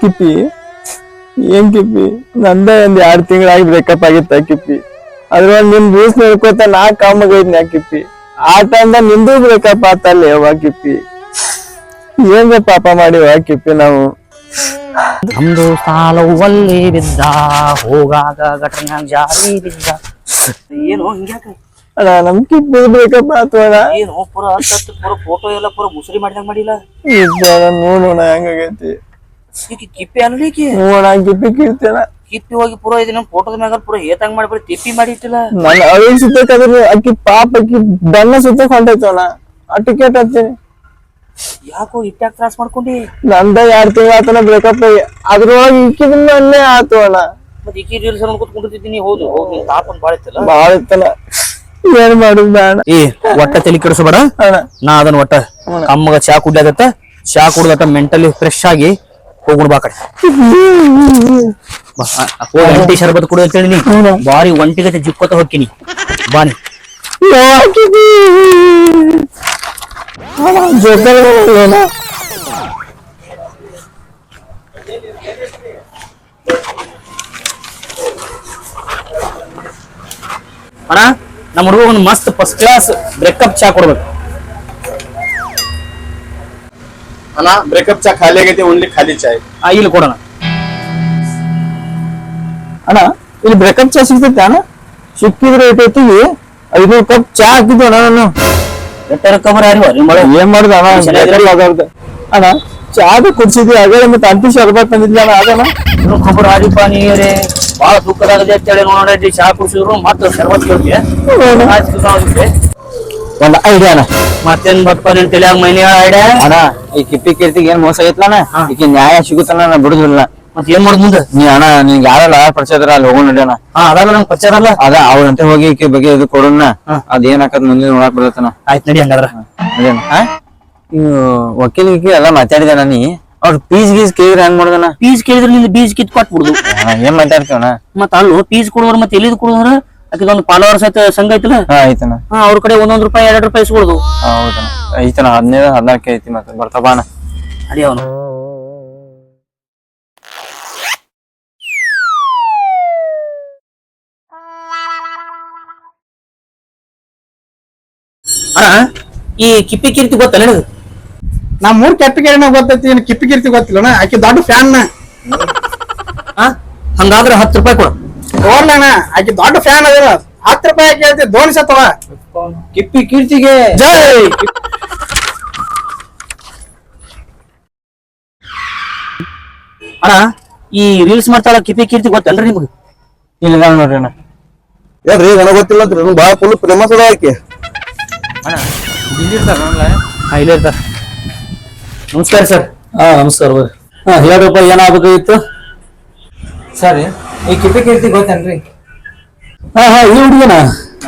ಕಿಪ್ಪಿ? ಏನ್ ಕಿಪ್ಪಿ? ನಂದ ಒಂದ್ ಎರಡ್ ತಿಂಗಳಾಗಿ ಬ್ರೇಕಪ್ ಆಗಿತ್ತ ಕಿಪ್ಪಿ? ಅದ್ರೊಳಗ್ ನಿನ್ ರೂಸ್ ನೋಡ್ಕೋತ ನಾ ಕಾಮಗೈದ್ನ ಕಿಪ್ಪಿ? ಆ ಟೈಮ್ದ ನಿಂದು ಬ್ರೇಕಪ್ ಆತಲ್ಲ ಯಾವಾಗ ಕಿಪ್ಪಿ? ಏನ್ರ ಪಾಪ ಮಾಡಿವ ಕಿಪ್ಪಿ ನಾವು? ನಮ್ದು ಸಾಲ ಒಲ್ಲಿ ಬಿದ್ದ ಹೋಗಾಗ ಘಟನೆ ಜಾರಿ ಬಿದ್ದ. ಏನು ಹಿಂಗ್ಯಾಕ ಅಣ್ಣ ನಮ್ ಕಿಪ್ಪಿ ಬ್ರೇಕಪ್ ಆತು ಅಣ್ಣ. ಏನು ಪುರ ಅಂತ ಪುರ ಫೋಟೋ ಎಲ್ಲ ಪುರ ಮುಸುರಿ ಮಾಡಿದಂಗ ಮಾಡಿಲ್ಲ. ಇದ್ದ ನೋಡೋಣ ಹೆಂಗಾಗೈತಿ. ಈಕಿ ಕಿಪ್ಪಿ ಅಲ್ಲ ಈಕಿ. ಕಿಪ್ಪಿ ಕಿರ್ತೇನ ಕಿಪ್ಪಿ ಹೋಗಿ ಪೂರ ಇದನ್ನ ಫೋಟೋದ ಮ್ಯಾಗ ಪೂರ ಏತಂಗ್ ಮಾಡಿ ಬರೀ ತಿಪ್ಪಿ ಮಾಡಿ ಇಟ್ಟಿಲ್ಲ. ನನ್ನ ಅಳಿಲ್ ಸುತ್ತಕ್ಕಾದ್ರೆ ಅಕ್ಕಿ ಪಾಪ ಅಕ್ಕಿ ಬೆನ್ನ ಸುತ್ತಕ್ ಹೊಂಟೈತವಣ ಆ ಟಿಕೆಟ್ ಹತ್ತೀನಿ ಯಾಕೋ ಇಟ್ಟಾಗ ತ್ರಾಸ್ ಮಾಡ್ಕೊಂಡಿ? ನಂದ ಎರಡ್ ತಿಂಗಳ ಆತನ ಬ್ರೇಕಪ್ ಅದ್ರೊಳಗೆ ಇಕ್ಕಿದ ಮೇಲೆ ಆತು ಅಣ್ಣ. ಮತ್ತೆ ಈಕಿ ರೀಲ್ಸ್ ಅನ್ನ ಕೂತ್ಕೊಂಡಿದ್ದೀನಿ ಹೌದು ಹೌದು ತಾಪನ್ ಬಾಳ ಇತ್ತಲ್ಲ. ಬಾಳ ಇತ್ತಲ್ಲ. ಏನ್ ಮಾಡುದ್ ಬೇಡ. ಏ ಒಟ್ಟ ತಲೆ ಕೆಡಿಸಬೇಡ. ಅಣ್ಣ. ನಾ ಅದನ್ನ ಒಟ್ಟ ಅಮ್ಮಗ ಚಾ ಕುಡ್ಲಾಗತ್ತ ಚಾ ಕುಡ್ದಟ ಮೆಂಟಲಿ ಫ್ರೆಶ್ ಆಗಿ ಹೋಗುಣ ಬಾ ಕಡೆ. ಒಂಟಿ ಶರಬತ್ ಕುಡಿದು ಅಂತೇಳಿ ನೀ ಬಾರಿ ಒಂಟಿಗತೆ ಜಿಕ್ಕೋತ ಹೋಗ್ತೀನಿ. ಬಾನಿ ಅಣ್ಣ ನಮ್ಮ ಹುಡುಗ ಒಂದು ಮಸ್ತ್ ಫಸ್ಟ್ ಕ್ಲಾಸ್ ಬ್ರೇಕಪ್ ಚಾ ಕೊಡ್ಬೇಕು. ಅಣ್ಣ ಬ್ರೇಕಪ್ ಚಾ ಖಾಲಿ ಆಗೈತಿ ಓನ್ಲಿ ಖಾಲಿ ಚಾಯ್ ಆ, ಇಲ್ಲಿ ಕೊಡೋಣ. ಅಣ್ಣ ಇಲ್ಲಿ ಬ್ರೇಕಪ್ ಚಾ ಸಿಗ್ತೈತೆ ಅಣ್ಣ. ಸಿಕ್ಕಿದ್ರೆ ಇಟ್ಟೈತಿ ಐದು ಕಪ್ ಚಾ ಹಾಕಿದ್ದು ಅಣ್ಣ ನಾನು. ನಿಮ್ಮ ಮಳೆ? ಏನ್ ಮಾಡುದ ಅಣ್ಣ? ಚೆನ್ನಾಗಿದೆ. breakup ಆಗಾರ್ದು. ಅಣ್ಣ ಚಾದ ಕುಡ್ಸಿದ್ವಿ ಅದೇ ಮತ್ತೆ ಅಂತಿ ಶರ್ಬತ್ ತಂದಿದ್ವಿ ಅಣ್ಣ ಅದಣ್ಣ ಖಬರ್ ಆದಿಪ್ಪ ನೀರೇ ಬಹಳ ದುಃಖದಾಗದೆ ಅಂತೇಳಿ ನೋಡಿ ಚಾ ಕುಡಿಸಿದ್ರು ಮತ್ತೆ ಶರ್ಬತ್ ಕೇಳ್ತೀಯ ಒಂದ್ ಐಡಿಯಾನ ಮತ್ತೇನ್ ನಿನ್ ತಲೆಯಾಗ ಮೈನಿ ಐಡಿಯಾ ಅಣ್ಣ ಈ ಕಿಪ್ಪಿ ಕೀರ್ತಿಗೆ ಏನ್ ಮೋಸ ಐತ್ಲಾನ ಈಗ ನ್ಯಾಯ ಸಿಗುತ್ತಲ್ಲ ನಾ ಬಿಡುದಿಲ್ಲ ಮತ್ ಏನ್ ಮಾಡುದ್ ಮುಂದೆ? ನೀ ಅಣ್ಣ ನಿನ್ಗೆ ಯಾರಲ್ಲ ಪರಿಚಯ ಇದ್ರ ಅಲ್ಲಿ ಹೋಗೋಣ ಹಾ ಅದಲ್ಲ ನಂಗೆ ಪರಿಚಯ ಅಲ್ಲ ಅದ ಅವ್ರಂತೆ ಹೋಗಿ ಈಕಿ ಬಗ್ಗೆ ಇದು ಕೊಡೋಣ. ಅದ್ ಏನ್ ಮುಂದೆ ನೋಡಕ್ ಬರತ್ತನ ಆಯ್ತು ನಡಿ ಹಂಗಾದ್ರ. ಅದೇನ ವಕೀಲಿಗೆ ಎಲ್ಲ ಮಾತಾಡಿದ ನೀ. ಅವ್ರ ಪೀಸ್ ಗೀಸ್ ಕೇಳಿದ್ರೆ ಹೆಂಗ್ ಮಾಡೋದಣ್ಣ ಪೀಸ್ ಕೇಳಿದ್ರೆ ನಿಂದು ಬೀಜ್ ಕಿತ್ ಕೊಟ್ಬಿಡುದು ಏನ್ ಮಾತಾಡ್ತೀವಣ್ಣ ಮತ್ತ ಅಲ್ಲೂ ಪೀಸ್ ಕೊಡುವ್ರ ಮತ್ತೆ ಎಲ್ಲಿದ್ ಕೊಡುವ್ರ ಆಕಿದ ಒಂದು ಫಾಲೋವರ್ಸ್ ಐತೆ ಸಂಘ ಐತಲ್ಲ? ಹಾ ಐತನ ಹಾ ಅವ್ರ ಕಡೆ ಒಂದೊಂದ್ ರೂಪಾಯಿ ಎರಡ್ ರೂಪಾಯಿ ಇಸ್ಕೊಳುದು ಹಾ, ಐತನ ಐತಣ್ಣ ಹದಿನೈದು ಹದಿನಾಲ್ಕು ಐತಿ ಮತ್ತೆ. ಬರ್ತಾ ಬಾ ಅಡಿ ಅವನು. ಈ ಕಿಪ್ಪಿ ಕೀರ್ತಿ ಗೊತ್ತಲ್ಲ ಹೇಳುದು ನಾ ಮೂರ್ ಕೆಪ್ಪಿಗೆರೆ ಗೊತ್ತೈತಿ ಕಿಪ್ಪಿ ಕೀರ್ತಿ ಗೊತ್ತಿಲ್ಲ ಆಕೆ ದೊಡ್ಡ ಫ್ಯಾನ್ ಹಾ ಹಂಗಾದ್ರೆ ಹತ್ತು ರೂಪಾಯಿ ಕೊಡು. ತೋರ್ಲಣ್ಣ ಆಕಿ ದೊಡ್ಡ ಫ್ಯಾನ್ ಅದ ಹತ್ತು ರೂಪಾಯಿ ಕೇಳ್ತಿ ಧೋನಿ ಸತ್ತವ. ಕಿಪ್ಪಿ ಕೀರ್ತಿಗೆ. ಜೈ! ಅಣ್ಣ ಈ ರೀಲ್ಸ್ ಮಾಡ್ತಾಳ ಕಿಪ್ಪಿ ಕೀರ್ತಿ ಗೊತ್ತಲ್ರಿ ನಿಮ್ಗೆ? ಇಲ್ಲ ನೋಡ್ರಿ ಅಣ್ಣ. ಏನ್ರಿ ನನಗೆ ಗೊತ್ತಿಲ್ಲ ಅಂತ ನಂಗ್ ಬಾಳ ಫುಲ್ ಫೇಮಸ್ ಅದ ಇಲ್ಲಿ ಹಾ ಇಲ್ಲೇ ಇರ್ತಾರ ನಮಸ್ಕಾರ ಸರ್. ಹಾ ನಮಸ್ಕಾರ ಬರ್ರಿ. ಹಾ ಹೇಳ್ರಪ್ಪ ಏನಾಗಬೇಕಾಗಿತ್ತು? ಸರಿ. ಈ ಕಿಪ್ಪಿ ಕೀರ್ತಿ ಗೊತ್ತೇನ್ರಿ? ಹಾ ಹಾ ಈ ಹುಡುಗಿನ.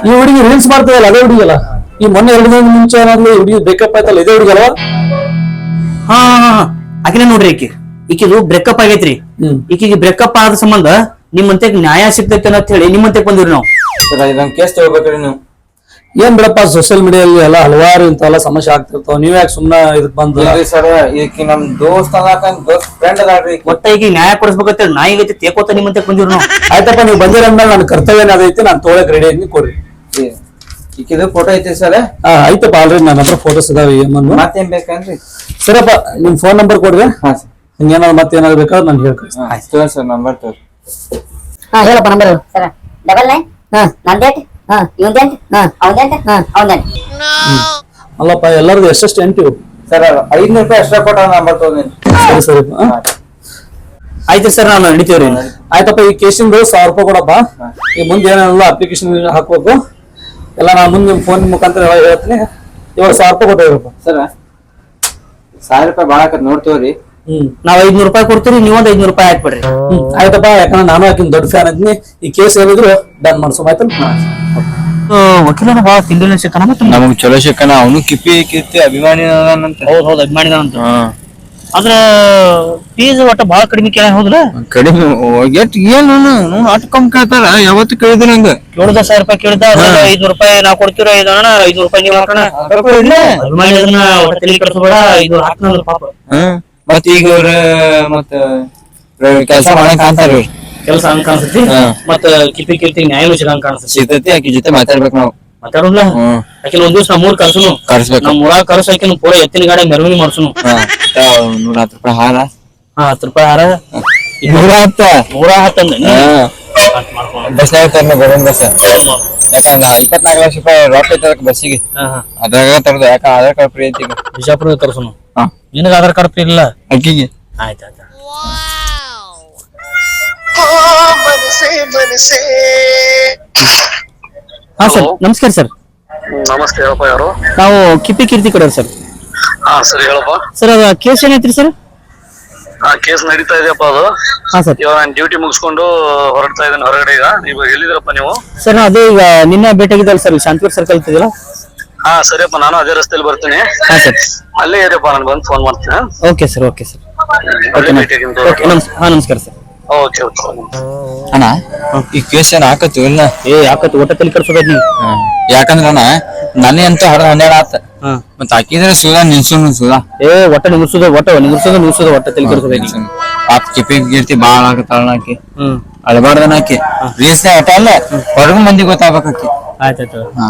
ಈ ಹುಡುಗಿ ರೀಲ್ಸ್ ಮಾಡ್ತದಲ್ಲ ಅದೇ ಹುಡುಗಿಯಲ್ಲ. ಈ ಮೊನ್ನೆ ಎರಡು ದಿನ ಮುಂಚೆ ಏನಾದ್ರು ಹುಡುಗಿ ಬ್ರೇಕಪ್ ಆಯ್ತಲ್ಲ ಇದೇ ಹುಡುಗಿ ಅಲ್ವಾ ಹಾ ಹಾ ಹಾ. ಆಕಿನೇ ನೋಡ್ರಿ ಈಕಿ. ಈಕಿದು ಬ್ರೇಕಪ್ ಆಗೈತ್ರಿ. ಹ್ಮ್. ಈಕಿಗೆ ಬ್ರೇಕಪ್ ಆದ ಸಂಬಂಧ ನಿಮ್ಮಂತೆ ನ್ಯಾಯ ಸಿಗ್ತೈತೆ ಅಂತ ಹೇಳಿ ನಿಮ್ಮಂತೆ ಬಂದಿವ್ರಿ ನಾವು. ಕೇಸ್ ತಗೋಬೇಕ್ರಿ ನೀವು. ಏನ್ ಬಿಡಪ್ಪ ಸೋಷಿಯಲ್ ಮೀಡಿಯಲ್ಲಿ ಎಲ್ಲ ಹಲವಾರು ಇಂಥವೆಲ್ಲ ಸಮಸ್ಯೆ ಆಗ್ತಿರ್ತಾವ. ನೀವ್ ಯಾಕೆ ಸುಮ್ಮನೆ ಇದಕ್ ಬಂದು? ಇಲ್ರಿ ಸರ್ ಈಕಿ ನಮ್ ದೋಸ್ತ್ ಅನ್ನಾಕಂದ್ ದೋಸ್ತ್ ಫ್ರೆಂಡ್ ಅದಾಳ್ರಿ ಈಕಿ. ಒಟ್ಟ ಈಗ ನ್ಯಾಯ ಕೊಡಿಸ್ಬೇಕಂತ ಐತಿ ತೇಕೋತ ನಿಮ್ಮಂತೆ ಬಂದಿವ್ರಿ ನಾವು. ಆಯ್ತಪ್ಪ ನೀವು ಬಂದಿರಂದ್ಮೇಲೆ ನನ್ನ ಕರ್ತವ್ಯ ಅದೈತಿ ನಾನು ತೋಳಕ್ ರೆಡಿ ಆಗಿ ಕೊಡ್ರಿ. ಈ- ಈಕಿದು ಫೋಟೋ ಐತಿ ಸರ್ ಆ, ಆಯ್ತಪ್ಪ ಆಲ್ರೆಡಿ ನನ್ನ ಹತ್ರ ಫೋಟೋಸ್ ಇದಾವೆ ಏಮನ್ನು ಮತ್ತೇನ್ ಬೇಕೇನ್ರಿ? ಸರಪ್ಪ ನಿಮ್ ಫೋನ್ ನಂಬರ್ ಕೊಡ್ರಿ. ಹಾ ಸರ್ ಹಿಂಗೇನಾದ್ರು ಮತ್ತೆ ಏನಾದ್ರು ಬೇಕಾದ್ರೆ ನಾನು ಹೇಳ್ಕೊ ತೋರಿ ಸರ್ ನಂಬರ್ ತೋರಿ. ಹಾ ಹೇಳಪ್ಪ ನಂಬರ್ ಸರ್ ಡಬಲ್ ನೈನ್ ಹಾ. ನಂದೇಟ್ ಹಾ ಅಲ್ಲಪ್ಪ ಎಲ್ಲರಿಗೂ ಎಷ್ಟೆಷ್ಟು ಎಂಟು? ಸರ್ ಐದ್ನೂರು ರೂಪಾಯಿ ಎಕ್ಸ್ಟ್ರಾ ಕೊಟ್ಟ ನಂಬರ್ ತಗೊಂಡಿನಿ ಸರಿ ಆಯ್ತು ಸರ್ ನಾನು ಹಿಡಿತೀವ್ರಿ ಆಯ್ತಪ್ಪ ಈ ಕೇಸಿಂದು ಸಾವಿರ ರೂಪಾಯಿ ಕೊಡಪ್ಪ. ಈ ಮುಂದೆ ಏನೆಲ್ಲ ಅಪ್ಲಿಕೇಶನ್ ಹಾಕ್ಬೇಕು. ಎಲ್ಲ ನಾನು ಮುಂದೆ ನಿಮ್ಮ ಫೋನ್ ಮುಖಾಂತರ ಹೇಳ್ತೀನಿ. ಇವಾಗ ಸಾವಿರ ರೂಪಾಯಿ ಕೊಟ್ಟಿರಪ್ಪ ಸರ್ ಸಾವಿರ ರೂಪಾಯಿ ಭಾಳ ನೋಡ್ತೀವ್ರಿ. ನಾವ್ ಐದ್ನೂರು ರೂಪಾಯಿ ಕೊಡ್ತೀರಿ ನೀವೊಂದ್ ಐದ್ನೂರು ರೂಪಾಯಿ ಹಾಕ್ಬಿಡ್ರಿ. ಹ್ಮ್. ಆಯ್ತಪ್ಪ ಯಾಕಂದ್ರೆ ನಾನು ಆಕಿನ ದೊಡ್ಡ ಫ್ಯಾನ್ ಅಂತೀನಿ ಈ ಕೇಸ್ ಏನಿದ್ರು ಡನ್ ಮಾಡ್ಸೋ ಆಯ್ತಲ್ಲ? ವಕೀಲನ ಭಾಳ ತಿಂದಿನ ಸಿಕ್ಕನ ಮತ್ತೆ ನಮಗ್? ಚಲೋ ಸಿಕ್ಕನ ಅವನು ಕಿಪ್ಪಿ ಕಿತ್ತಿ ಅಭಿಮಾನಿ ಹೌದ್ ಹೌದ್ ಅಭಿಮಾನಿದಂತ ಆದ್ರ ಫೀಸ್ ಒಟ್ಟ ಬಾಳ ಕಡಿಮೆ ಕೇಳ ಹೌದ್ರ ಕಡಿಮೆ ಎಟ್ ಏನು ನಾನು? ಅಟ್ ಕಮ್ ಕೇಳ್ತಾರ ಯಾವತ್ತು ಕೇಳಿದ್ರು ನಂಗ. ಏಳ್ದ ಸಾವಿರ ರೂಪಾಯಿ ಕೇಳಿದ ಐದ್ನೂರು ರೂಪಾಯಿ ನಾವ್ ಕೊಡ್ತೀರ ಐದು ಅಣ್ಣ ಐದ್ನೂರು ರೂಪಾಯಿ ನೀವು ಹಾಕೋಣ. ಅಭಿಮಾನಿ ಅದನ್ನ ಒಟ್ಟ ತಲೆ ಕೆಡಿಸ್ಬೇಡ ಐದ್ನೂರು ಹಾಕ್ನಂದ್ರ ಪಾಪ. ಮತ್ ಈಗ ಅವ್ರ ಮತ್ತ ಕೆಲಸ ಮಾಡಕ್ ಅಂತಾರ್ರಿ ಕೆಲಸ ಹಂಗ ಕಾಣಿಸ್ತೈತಿ? ಹಾ. ಮತ್ತ ಕಿಪಿ ಕಿರ್ತಿ ನ್ಯಾಯ ಹಂಗ ಕಾಣಿಸ್ತೈತಿ? ಸಿಗ್ತೈತಿ ಆಕಿ ಜೊತೆ ಮಾತಾಡ್ಬೇಕು ನಾವು. ಮಾತಾಡೋಣ ಹ್ಮ್ ಆಕಿನ ಒಂದ್ ದಿವ್ಸ ನಮ್ಮೂರ್ ಕರ್ಸುನು. ಕರ್ಸ್ಬೇಕು. ನಮ್ ಊರಾಗ ಕರ್ಸ ಆಕಿನ ಪೂರ ಎತ್ತಿನ ಗಾಡಿ ಮೆರವಣಿಗೆ ಮಾಡ್ಸನು. ಹಾ. ನೂರ ಹತ್ತು ರೂಪಾಯಿ ಹಾರ? ಹಾ ಹತ್ತು ರೂಪಾಯಿ ಹಾರ. ನೂರ ಹತ್ತ? ನೂರ ಹತ್ತ ಬಸ್ನಾಗ ತರ್ನ ಬರೋನ್ ಬಸ್. ಯಾಕಂದ್ರ ಇಪ್ಪತ್ನಾಲ್ಕು ಲಕ್ಷ ರೂಪಾಯಿ ರೊಕ್ಕ ಐತೆ ಅದಕ್ಕೆ ಬಸ್ಸಿಗೆ ಅದ್ರಾಗ ತರದು ಯಾಕ ಆಧಾರ್ ಕಾರ್ಡ್ ಫ್ರೀ ಐತಿ ಈಗ? ಬಿಜಾಪುರದ ತರ್ಸುನು. ಹಾ. ನಿನಗ ಆಧಾರ್ ಕಾರ್ಡ್ ಫ್ರೀ ಇಲ್ಲ? ಅಕ್ಕಿಗೆ. ಆಯ್ತು ಆಯ್ತು ಹಾ ಸರ್ ನಮಸ್ಕಾರ ಸರ್. ನಮಸ್ತೆ ಹೇಳಪ್ಪ ಯಾರು? ನಾವು ಕಿಪಿ ಕೀರ್ತಿ ಕಡೆ ಸರ್. ಹಾ ಸರಿ ಹೇಳಪ್ಪ. ಸರ್ ಅದ ಕೇಸ್ ಏನೈತ್ರಿ ಸರ್? ಆ ಕೇಸ್ ನಡೀತಾ ಇದೆಯಪ್ಪ ಅದು. ಹಾ ಸರ್. ಇವಾಗ ನಾನು ಡ್ಯೂಟಿ ಮುಗಿಸ್ಕೊಂಡು ಹೊರಡ್ತಾ ಇದ್ದೇನೆ ಹೊರಗಡೆ ಈಗ. ನೀವು ಎಲ್ಲಿದ್ದೀರಪ್ಪ ನೀವು? ಸರ್ ಅದೇ ಈಗ ನಿನ್ನೆ ಭೇಟಿಯಾಗಿದ್ದಲ್ಲ ಸರ್ ಶಾಂತಿಪುರ ಸರ್ಕಲ್ ಇತ್ತಿದಲ್ಲ ಹಾ ಸರಿಯಪ್ಪ ನಾನು ಅದೇ ರಸ್ತೆಯಲ್ಲಿ ಬರ್ತೀನಿ. ಹಾ ಸರ್. ಅಲ್ಲೇ ಇರಪ್ಪ ನಾನು ಬಂದು ಫೋನ್ ಮಾಡ್ತೀನಿ okay sir okay sir okay ಭೇಟಿ ಓಕೆ ನಮಸ್ ಹಾ ನಮಸ್ಕಾರ ಸರ್ ಓಕೆ ಓಕೆ ಅಣ್ಣ ಈ ಕೇಸ್ ಏನ್ ಹಾಕತ್ತು ಇಲ್ಲ ಏ ಯಾಕತ್ ಊಟ ತಲೆ ಕರ್ಸೋದ್ ನೀ ಯಾಕಂದ್ರ ಅಣ್ಣ ನನಗೆ ಅಂತ ಹಡ ಹನ್ನೆರಡು ಆತ. ಮತ್ತ ಮತ್ ಹಾಕಿದ್ರೆ ಸುಧಾ ನಿಲ್ಸುನು ಸುಧಾ ಏ ಒಟ್ಟ ನಿಂದ್ರಸೋದ ಒಟ್ಟ ನಿಂದ್ರಸೋದ ನಿಲ್ಸೋದ ಒಟ್ಟ ತಲೆ ಕರ್ಸೋದ್ ನೀ ಪಾಪ ಕಿಪಿ ಗಿರ್ತಿ ಬಾಳ ಆಗತ್ತಾಳ ಆಕಿ. ಹ್ಮ್. ಅಳಬಾರ್ದನ ಆಕಿ. ರೀಸ್ನ ಆಟ ಅಲ್ಲ ಹೊರಗ ಮಂದಿ ಗೊತ್ತಾಗ್ಬೇಕಿ ಆಯ್ತಾಯ್ತು ಹಾ.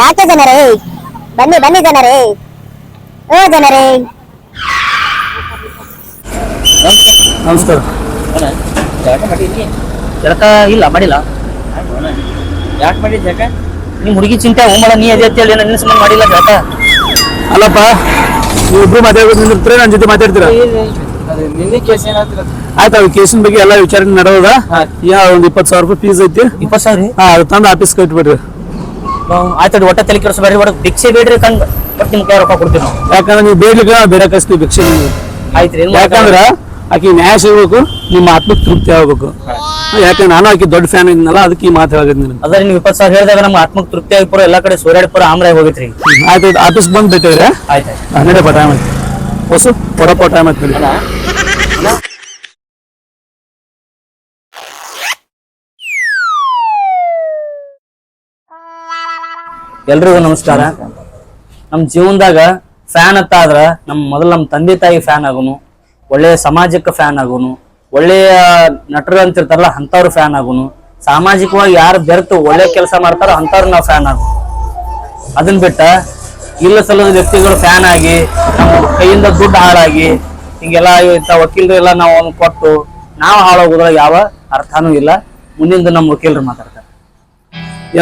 ಯಾಕೆ ಜನರೇ? ಬನ್ನಿ ಬನ್ನಿ ಜನರೇ. ಓ ಜನರೇ. ನಮಸ್ಕಾರ. ಜಳಕ ಇಲ್ಲ ಮಾಡಿಲ್ಲ. ಯಾಕೆ ಮಾಡಿದ್ ಜಳಕ? ನಿಮ್ ಹುಡುಗಿ ಚಿಂತೆ ಹೋಮಳ ನೀ ಅದೇ ಅಂತೇಳಿ ನನ್ನ ಸಂಬಂಧ ಮಾಡಿಲ್ಲ ಜಳಕ? ಅಲ್ಲಪ್ಪ ನೀವು ಇಬ್ರು ಮಾತಾಡ್ಬೇಕು ನಿಂದಿರ್ತೀರ ನನ್ನ ಜೊತೆ ಮಾತಾಡ್ತೀರಾ? ನಿನ್ನೆ ಕೇಸ್ ಏನಾಗ್ತಿರ ಆಯ್ತು ಅದು ಕೇಸಿನ ಬಗ್ಗೆ ಎಲ್ಲ ವಿಚಾರಣೆ ನಡೆಯೋದ ಯಾ ಒಂದು ಇಪ್ಪತ್ತು ಸಾವಿರ ರೂಪಾಯಿ ಫೀಸ್ ಐತಿ? ಇಪ್ಪತ್ತು ಸಾವಿರ? ಹಾಂ ಅದು ತಂದು ಆಫೀಸ್ ಕಟ್ಬಿಡ್ರಿ. ಆಯ್ತು ಒಟ್ಟ ತಲೆ ಕೆಲಸ ಒಟ್ಟು ಭಿಕ್ಷೆ ಬೇಡ್ರಿ ಕಂಡ್ ಒಟ್ಟು ನಿಮ್ ಕೈ ರೊಕ್ಕ ಕೊಡ್ತೀವಿ ನಾವು? ಯಾಕಂದ್ರೆ ನೀವು ಬೇಡ್ಲಿಕ್ಕೆ ಬೇರೆ ಕಸ್ತೀವಿ ಭಿಕ್ಷೆ ನೀವು. ಆಯ್ತು ರೀ ಯಾಕಂದ್ರ ಆಕಿ ನ್ಯಾಯ ಸಿಗ್ಬೇಕು ನಿಮ್ಮ ಆತ್ಮಕ್ ತೃಪ್ತಿ ಆಗ್ಬೇಕು. ಯಾಕಂದ್ರೆ ನಾನು ಆಕಿ ದೊಡ್ಡ ಫ್ಯಾನ್ ಇದ್ನಲ್ಲ ಅದಕ್ಕೆ ಈ ಮಾತು ಹೇಳಿದ್ ನಿನಗೆ. ಅದ್ರ ನೀವು ಇಪ್ಪತ್ತು ಸಾವಿರ ಹೇಳಿದಾಗ ನಮ್ಮ ಆತ್ಮಕ್ ತೃಪ್ತಿ ಆಗಿ ಎಲ್ಲ ಎಲ್ಲಾ ಕಡೆ ಸೂರ್ಯಾಡಿ ಪೂರ ಆಮ್ರಾಗಿ ಹೋಗಿತ್ರಿ. ಆಯ್ತು ಆಫೀಸ್ ಬಂದ್ ಬೇಕಾದ್ರೆ ಆಯ್ತು ಹನ್ನೆರಡು ಟೈಮ್ ಐತಿ ಹೊಸ ಪೊಡಪ ಟೈಮ್ ಐತಿ ಎಲ್ರಿಗೂ ನಮಸ್ಕಾರ. ನಮ್ಮ ಜೀವನದಾಗ ಫ್ಯಾನ್ ಅಂತ ಆದ್ರ ನಮ್ಮ ಮೊದಲು ನಮ್ಮ ತಂದೆ ತಾಯಿ ಫ್ಯಾನ್ ಆಗುನು ಒಳ್ಳೆಯ ಸಮಾಜಕ್ಕೆ ಫ್ಯಾನ್ ಆಗುನು, ಒಳ್ಳೆಯ ನಟರು ಅಂತಿರ್ತಾರಲ್ಲ ಅಂಥವ್ರು ಫ್ಯಾನ್ ಆಗುನು, ಸಾಮಾಜಿಕವಾಗಿ ಯಾರು ಬೆರೆತು ಒಳ್ಳೆ ಕೆಲಸ ಮಾಡ್ತಾರೋ ಅಂಥವ್ರು ನಾವು ಫ್ಯಾನ್ ಆಗುನು. ಅದನ್ನ ಬಿಟ್ಟ ಇಲ್ಲ ಸಲ್ಲದ ವ್ಯಕ್ತಿಗಳು ಫ್ಯಾನ್ ಆಗಿ, ನಮ್ಮ ಕೈಯಿಂದ ದುಡ್ಡು ಹಾಳಾಗಿ, ಹಿಂಗೆಲ್ಲ ಇಂಥ ವಕೀಲರು ಎಲ್ಲ ನಾವು ಅವ್ನು ಕೊಟ್ಟು, ನಾವು ಹಾಳಾಗೋದ್ರಾಗ ಯಾವ ಅರ್ಥನೂ ಇಲ್ಲ. ಮುಂದಿನ ನಮ್ಮ ವಕೀಲರು ಮಾತಾಡ್ತಾರೆ.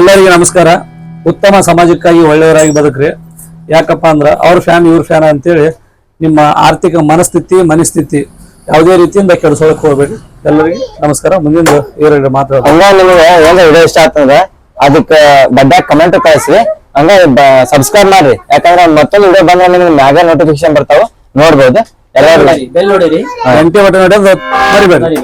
ಎಲ್ಲರಿಗೂ ನಮಸ್ಕಾರ. ಉತ್ತಮ ಸಮಾಜಕ್ಕಾಗಿ ಒಳ್ಳೆಯವರಾಗಿ ಬದುಕ್ರಿ. ಯಾಕಪ್ಪ ಅಂದ್ರೆ ಅವ್ರ ಫ್ಯಾನ್ ಇವ್ರ ಫ್ಯಾನ್ ಅಂತೇಳಿ ನಿಮ್ಮ ಆರ್ಥಿಕ ಮನಸ್ಥಿತಿ ಮನಸ್ಥಿತಿ ಯಾವುದೇ ರೀತಿಯಿಂದ ಕೆಡಿಸೋಳಕ್ ಹೋಗ್ಬೇಡಿ ಎಲ್ಲರಿಗೂ ನಮಸ್ಕಾರ. ಮುಂದಿನ ಇವ್ರ ಮಾತಾಡೋದು ಹಂಗ ನಿಮಗೆ ಏನ್ ವಿಡಿಯೋ ಇಷ್ಟ ಆಗ್ತದ ಅದಕ್ಕೆ ಬಡ್ಡ ಕಮೆಂಟ್ ಕಳಿಸಿ. ಹಂಗ ಸಬ್ಸ್ಕ್ರೈಬ್ ಮಾಡ್ರಿ. ಯಾಕಂದ್ರೆ ಮತ್ತೊಂದು ವಿಡಿಯೋ ಬಂದ್ರೆ ನಿಮ್ಗೆ ಮ್ಯಾಗ ನೋಟಿಫಿಕೇಶನ್ ಬರ್ತಾವ. ನೋಡ್ಬೋದು. ಎಲ್ಲರೂ ಬೆಲ್ ನೋಡಿರಿ. ಗಂಟೆ ಬಟನ್ ನೋಡೋದು ಮರಿಬೇಡಿ.